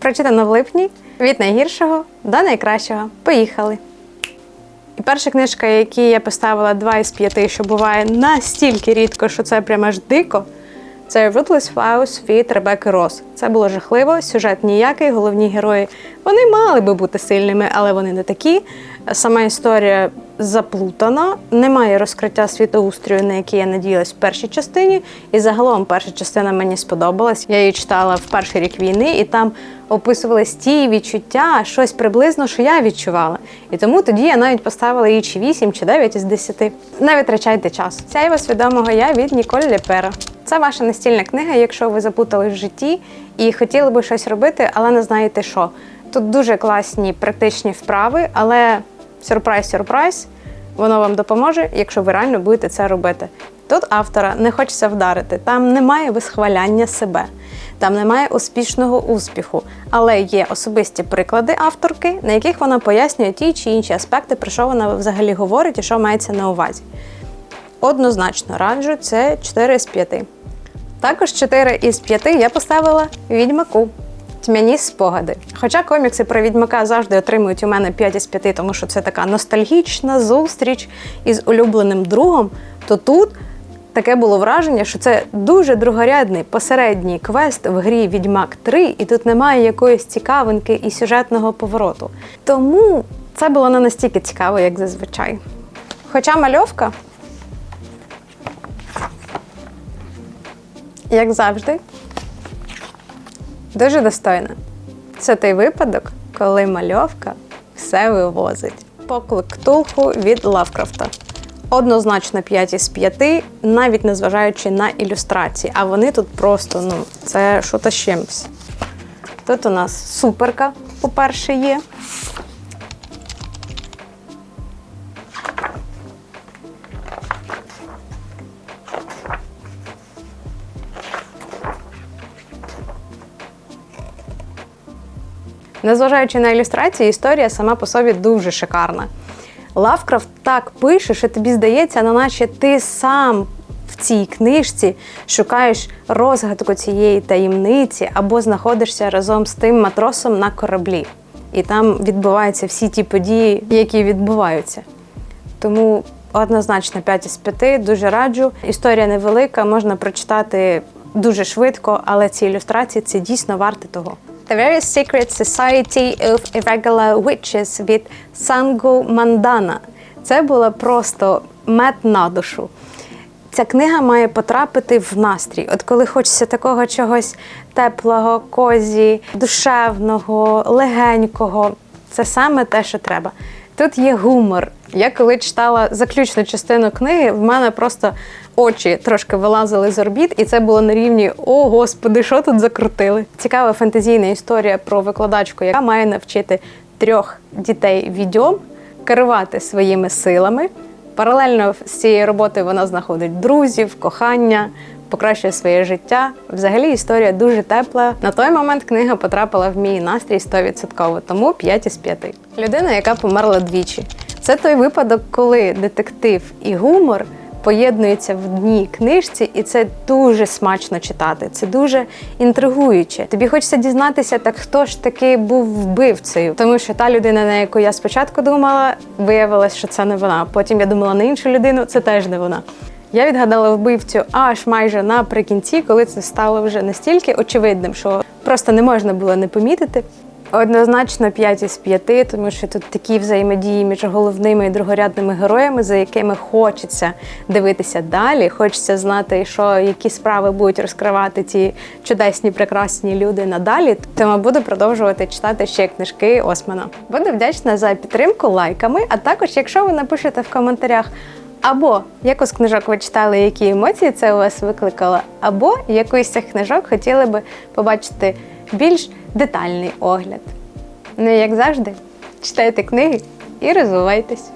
Прочитано в липні від найгіршого до найкращого. Поїхали! І перша книжка, якій я поставила 2 із 5, що буває настільки рідко, що це прямо аж дико. Це Ruthless Flowers від Ребекки Рос. Це було жахливо, сюжет ніякий, головні герої. Вони мали би бути сильними, але вони не такі. Сама історія заплутана, немає розкриття світоустрою, на який я надіялась в першій частині. І загалом перша частина мені сподобалась. Я її читала в перший рік війни, і там описувались ті відчуття, щось приблизно, що я відчувала. І тому тоді я навіть поставила її чи 8, чи 9 із 10. Не витрачайте час. Сяйво свідомого я від Ніколь Лепера. Це ваша настільна книга, якщо ви заплутались в житті і хотіли би щось робити, але не знаєте що. Тут дуже класні практичні вправи, але сюрприз-сюрприз, воно вам допоможе, якщо ви реально будете це робити. Тут автора не хочеться вдарити, там немає висхваляння себе, там немає успішного успіху, але є особисті приклади авторки, на яких вона пояснює ті чи інші аспекти, про що вона взагалі говорить і що мається на увазі. Однозначно раджу це 4 з 5. Також 4 із 5 я поставила відьмаку. Тьмяні спогади. Хоча комікси про відьмака завжди отримують у мене 5 із 5, тому що це така ностальгічна зустріч із улюбленим другом, то тут таке було враження, що це дуже другорядний посередній квест в грі Відьмак 3, і тут немає якоїсь цікавинки і сюжетного повороту. Тому це було не настільки цікаво, як зазвичай. Хоча мальовка, як завжди, дуже достойна. Це той випадок, коли мальовка все вивозить. Поклик Ктулху від Лавкрафта. Однозначно 5 із 5, навіть незважаючи на ілюстрації. А вони тут просто, ну, це що та чимось. Тут у нас суперка, по-перше, є. Незважаючи на ілюстрації, історія сама по собі дуже шикарна. Лавкрафт так пише, що тобі здається, ну, наче ти сам в цій книжці шукаєш розгадку цієї таємниці або знаходишся разом з тим матросом на кораблі. І там відбуваються всі ті події, які відбуваються. Тому однозначно 5 із 5, дуже раджу. Історія невелика, можна прочитати дуже швидко, але ці ілюстрації це дійсно варте того. The Very Secret Society of Irregular Witches від Сангу Мандана. Це було просто мед на душу. Ця книга має потрапити в настрій. От коли хочеться такого чогось теплого, козі, душевного, легенького, це саме те, що треба. Тут є гумор. Я коли читала заключну частину книги, в мене просто очі трошки вилазили з орбіт, і це було на рівні О, господи, що тут закрутили? Цікава фантазійна історія про викладачку, яка має навчити трьох дітей відьом керувати своїми силами. Паралельно з цією роботою вона знаходить друзів, кохання, покращує своє життя. Взагалі історія дуже тепла. На той момент книга потрапила в мій настрій 100%, тому 5 із 5. Людина, яка померла двічі. Це той випадок, коли детектив і гумор поєднуються в одній книжці, і це дуже смачно читати. Це дуже інтригуюче. Тобі хочеться дізнатися, так хто ж таки був вбивцею, тому що та людина, на яку я спочатку думала, виявилось, що це не вона. Потім я думала на іншу людину, це теж не вона. Я відгадала вбивцю аж майже наприкінці, коли це стало вже настільки очевидним, що просто не можна було не помітити. Однозначно 5 із 5, тому що тут такі взаємодії між головними і другорядними героями, за якими хочеться дивитися далі. Хочеться знати, що які справи будуть розкривати ці чудесні, прекрасні люди надалі. Тому буду продовжувати читати ще книжки Османа. Буду вдячна за підтримку лайками, а також, якщо ви напишете в коментарях. Або яку з книжок ви читали, які емоції це у вас викликало, або якусь з цих книжок хотіли би побачити більш детальний огляд. Ну і як завжди, читайте книги і розвивайтесь.